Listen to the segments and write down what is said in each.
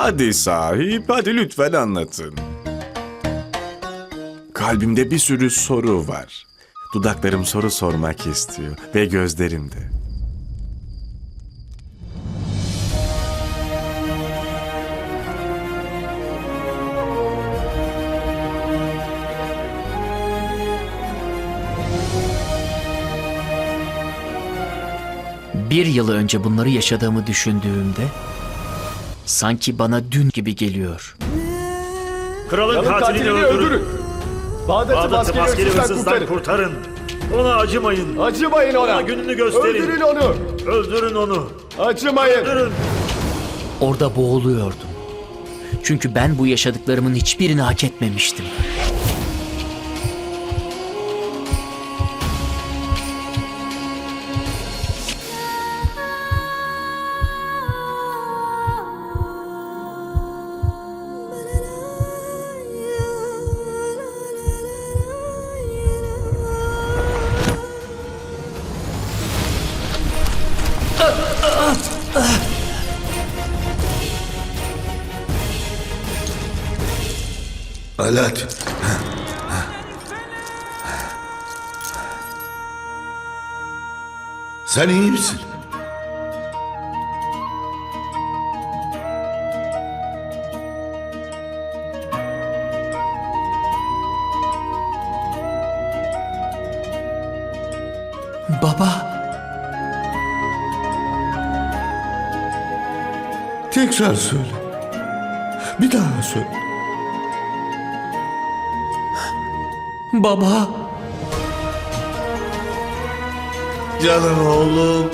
Hadi sahip, hadi lütfen anlatın. Kalbimde bir sürü soru var. Dudaklarım soru sormak istiyor ve gözlerim de. Bir yıl önce bunları yaşadığımı düşündüğümde sanki bana dün gibi geliyor. Kralın, Kralın katilini, katilini öldürün. öldürün. Bağdat'ı Bağdat'ı maskeli maskeli hırsızdan hırsızdan kurtarın. kurtarın. Ona acımayın. Acımayın ona. Ona gününü gösterin. Öldürün onu. Öldürün onu. Acımayın. Öldürün. Orada boğuluyordum. Çünkü ben bu yaşadıklarımın hiçbirini hak etmemiştim. Alaaddin. Sen iyi misin? Baba, Tekrar söyle. Bir daha söyle. Baba. Canım oğlum.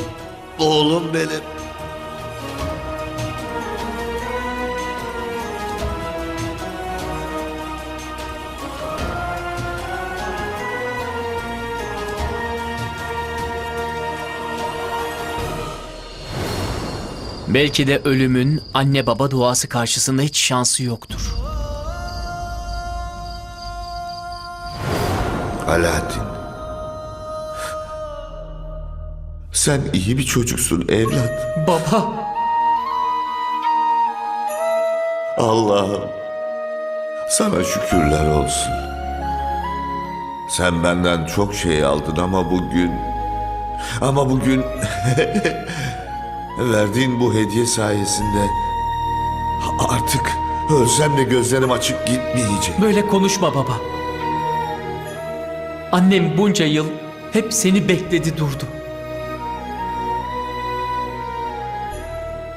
Oğlum benim. Belki de ölümün anne baba duası karşısında hiç şansı yoktur. Alaaddin. Sen iyi bir çocuksun evlat. Baba, Allah'ım. Sana şükürler olsun. Sen benden çok şey aldın ama bugün... Ama bugün... verdiğin bu hediye sayesinde... Artık ölsem de gözlerim açık gitmeyecek. böyle konuşma baba. Annem bunca yıl hep seni bekledi durdu.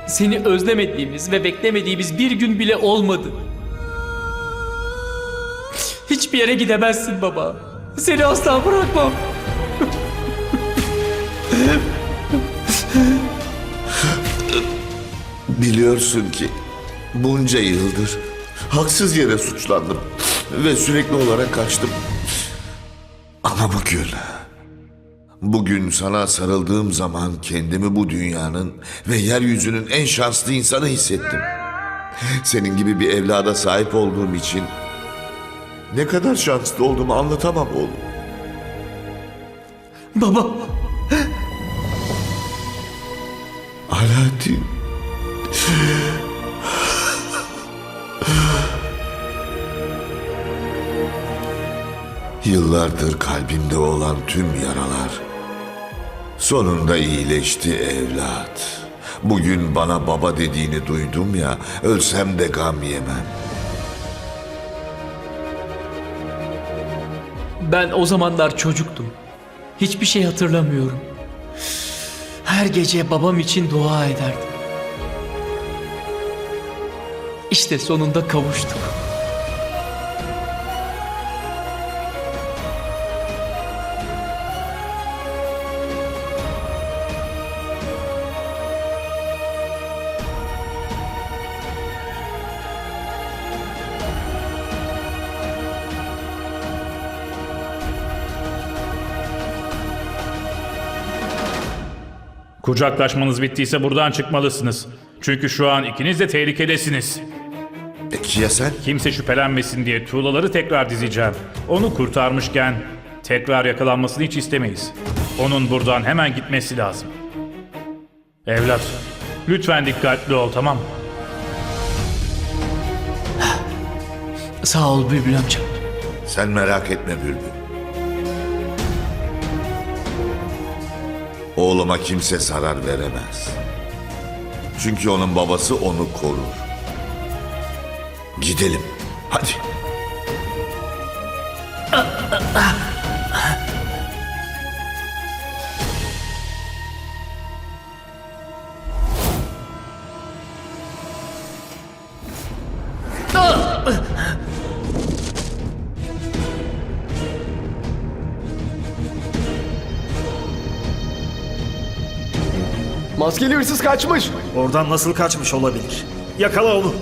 Seni özlemediğimiz ve beklemediğimiz bir gün bile olmadı. Hiçbir yere gidemezsin baba. Seni asla bırakmam. Biliyorsun ki bunca yıldır haksız yere suçlandım ve sürekli olarak kaçtım. Ama bugün, bugün sana sarıldığım zaman kendimi bu dünyanın ve yeryüzünün en şanslı insanı hissettim. Senin gibi bir evlada sahip olduğum için ne kadar şanslı olduğumu anlatamam oğlum. Baba, Alaaddin. Yıllardır kalbimde olan tüm yaralar sonunda iyileşti evlat. Bugün bana baba dediğini duydum ya, ölsem de gam yemem. ben o zamanlar çocuktum. Hiçbir şey hatırlamıyorum. Her gece babam için dua ederdim. İşte sonunda kavuştuk. Kucaklaşmanız bittiyse buradan çıkmalısınız. Çünkü şu an ikiniz de tehlikedesiniz. Peki ya sen? Kimse şüphelenmesin diye tuğlaları tekrar dizeceğim. Onu kurtarmışken tekrar yakalanmasını hiç istemeyiz. Onun buradan hemen gitmesi lazım. Evlat, lütfen dikkatli ol tamam mı? Sağ ol Bülbül amca. Sen merak etme Bülbül. Oğluma kimse zarar veremez. Çünkü onun babası onu korur. Gidelim. Hadi. Maskeli hırsız kaçmış. Oradan nasıl kaçmış olabilir? Yakala onu.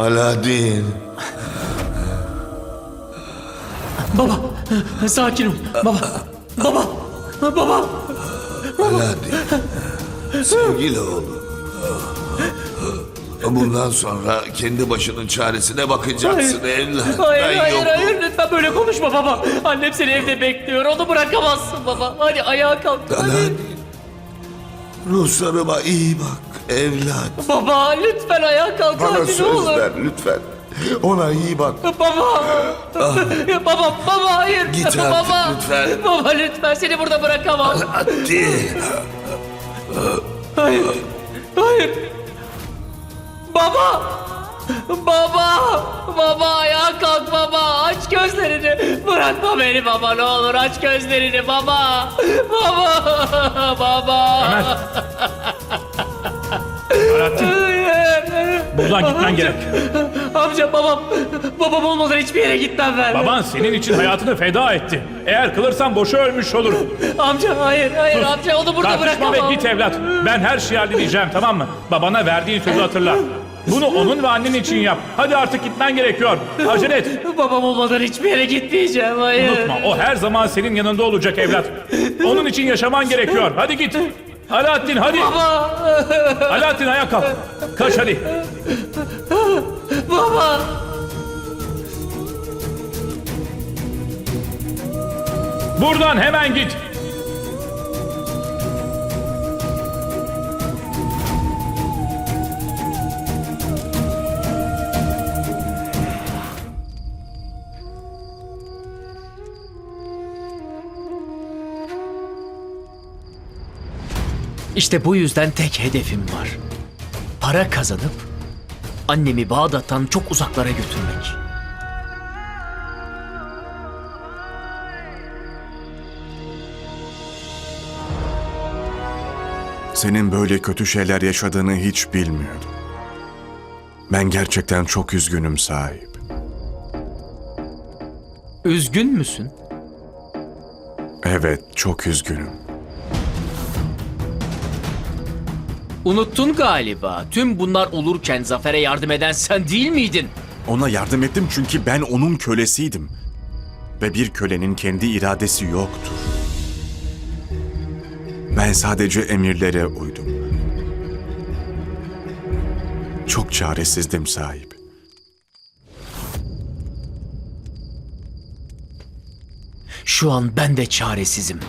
Aladdin. Baba, sakin ol. Baba, baba, baba. Aladdin. Sevgili oğlum. Bundan sonra kendi başının çaresine bakacaksın evlat. Hayır, ben hayır, yokum. hayır. Lütfen böyle konuşma baba. Annem seni evde bekliyor. Onu bırakamazsın baba. Hadi ayağa kalk. Hadi. Aladdin. Ruhsarıma iyi bak evlat. Baba, lütfen ayağa kalk. Bana Hadi ne söz olur. ver lütfen. Ona iyi bak. Baba. baba, baba hayır. Git artık baba. lütfen. Baba lütfen seni burada bırakamam. Hadi. Hayır. Hayır. Baba. Baba. Baba ayağa kalk baba. Aç gözlerini. Bırakma beni baba ne olur aç gözlerini baba. Baba. Baba. Ömer. Buradan gitmen gerek. Amca babam. Babam olmadan hiçbir yere gitmem ben. Baban senin için hayatını feda etti. Eğer kılırsan boşa ölmüş olur. Amca hayır hayır amca onu burada Tartışma bırakamam. ve git evlat. Ben her şeyi halledeceğim tamam mı? Babana verdiğin sözü hatırla. Bunu onun ve annen için yap. Hadi artık gitmen gerekiyor. Acele et. Babam olmadan hiçbir yere gitmeyeceğim hayır. Unutma o her zaman senin yanında olacak evlat. Onun için yaşaman gerekiyor. Hadi git. Alaaddin hadi. Baba. Alaaddin ayağa kalk. Kaç hadi. Baba. Buradan hemen git. İşte bu yüzden tek hedefim var. Para kazanıp annemi Bağdat'tan çok uzaklara götürmek. Senin böyle kötü şeyler yaşadığını hiç bilmiyordum. Ben gerçekten çok üzgünüm sahip. Üzgün müsün? Evet, çok üzgünüm. Unuttun galiba. Tüm bunlar olurken Zafer'e yardım eden sen değil miydin? Ona yardım ettim çünkü ben onun kölesiydim. Ve bir kölenin kendi iradesi yoktur. Ben sadece emirlere uydum. Çok çaresizdim sahip. Şu an ben de çaresizim.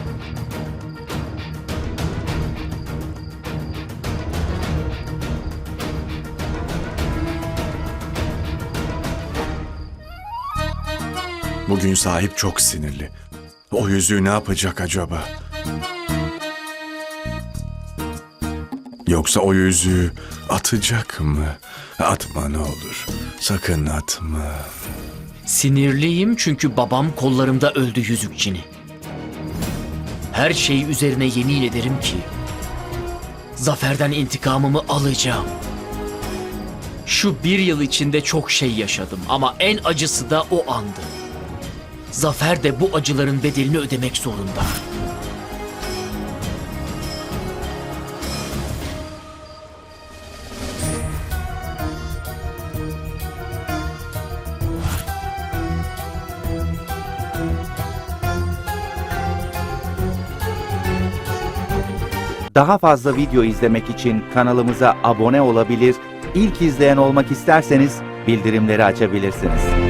Bugün sahip çok sinirli. O yüzüğü ne yapacak acaba? Yoksa o yüzüğü atacak mı? Atma ne olur. Sakın atma. Sinirliyim çünkü babam kollarımda öldü yüzükçini. Her şeyi üzerine yemin ederim ki Zafer'den intikamımı alacağım. Şu bir yıl içinde çok şey yaşadım ama en acısı da o andı. Zafer de bu acıların bedelini ödemek zorunda. Daha fazla video izlemek için kanalımıza abone olabilir, ilk izleyen olmak isterseniz bildirimleri açabilirsiniz.